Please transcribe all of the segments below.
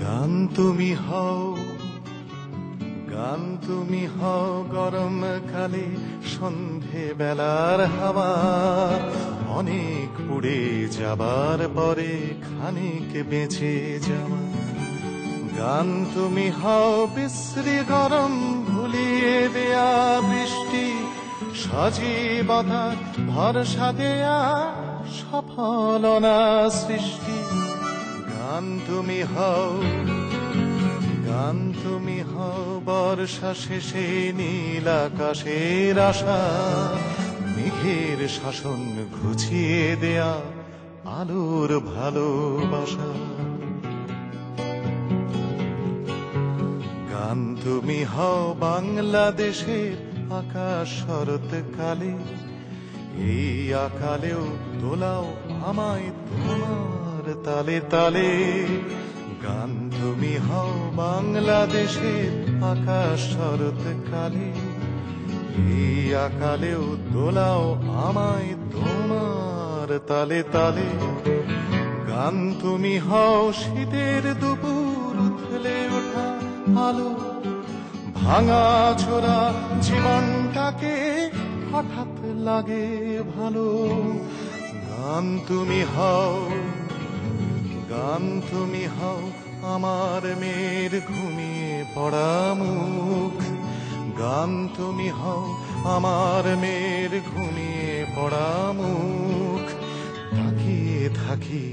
গান তুমি হও, গান তুমি হও গরম কালে সন্ধে বেলার হাওয়া। অনেক পুড়ে যাবার পরে খানিক বেঁচে যাওয়া। গান তুমি হও বিশ্রী গরম সজীবতা ভরসা দেয়া সফলনা সৃষ্টি। গান তুমি হও, গান তুমি হও, বর্ষা শেষে নীল আকাশের আশা। মেঘের শাসন ঘুচিয়ে দেয়া আলোর ভালোবাসা। গান তুমি হও, বাংলাদেশের আকাশ শরৎকালে এই আকালেও দোলাও আমায় তোমার তালে তালে। গান তুমি হও বাংলাদেশের আকাশ শরৎকালে এই আকালেও দোলাও আমায় তোমার তালে তালে। গান তুমি হও শীতের দুপুর উথলে ওঠা আলো, ভাঙা ছোড়া জীবনটাকে হঠাৎ লাগে ভালো। গান তুমি হও, গান তুমি হও, আমার মেয়ের ঘুমিয়ে পড়া মুখ। গান তুমি হও, আমার মেয়ের ঘুমিয়ে পড়া মুখ। তাকিয়ে থাকি,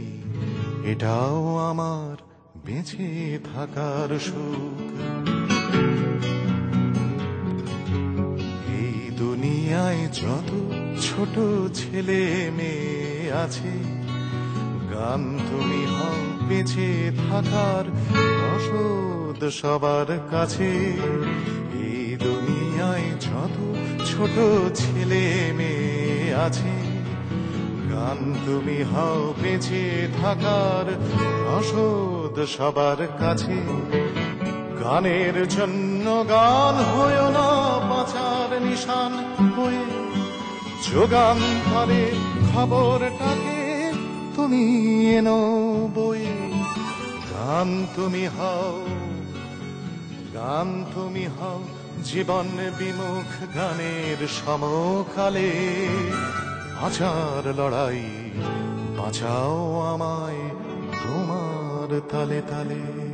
এটাও আমার বেঁচে থাকার সুখ। যত ছোট ছেলে মেয়ে আছে, গান তুমি হও বেঁচে থাকার রসদ সবার কাছে। এই দুনিয়ায় যত ছোট ছেলে মেয়ে আছে, গান তুমি হও বেঁচে থাকার রসদ সবার কাছে। গানের জন্য গান হয়েও না বাঁচার নিশান হয়ে যোগান ধরে খবরটাকে তুমি এনো বই। গান তুমি হও, গান তুমি হও, জীবন বিমুখ গানের সমকালে। আচার লড়াই, বাঁচাও আমায় তোমার তালে তালে।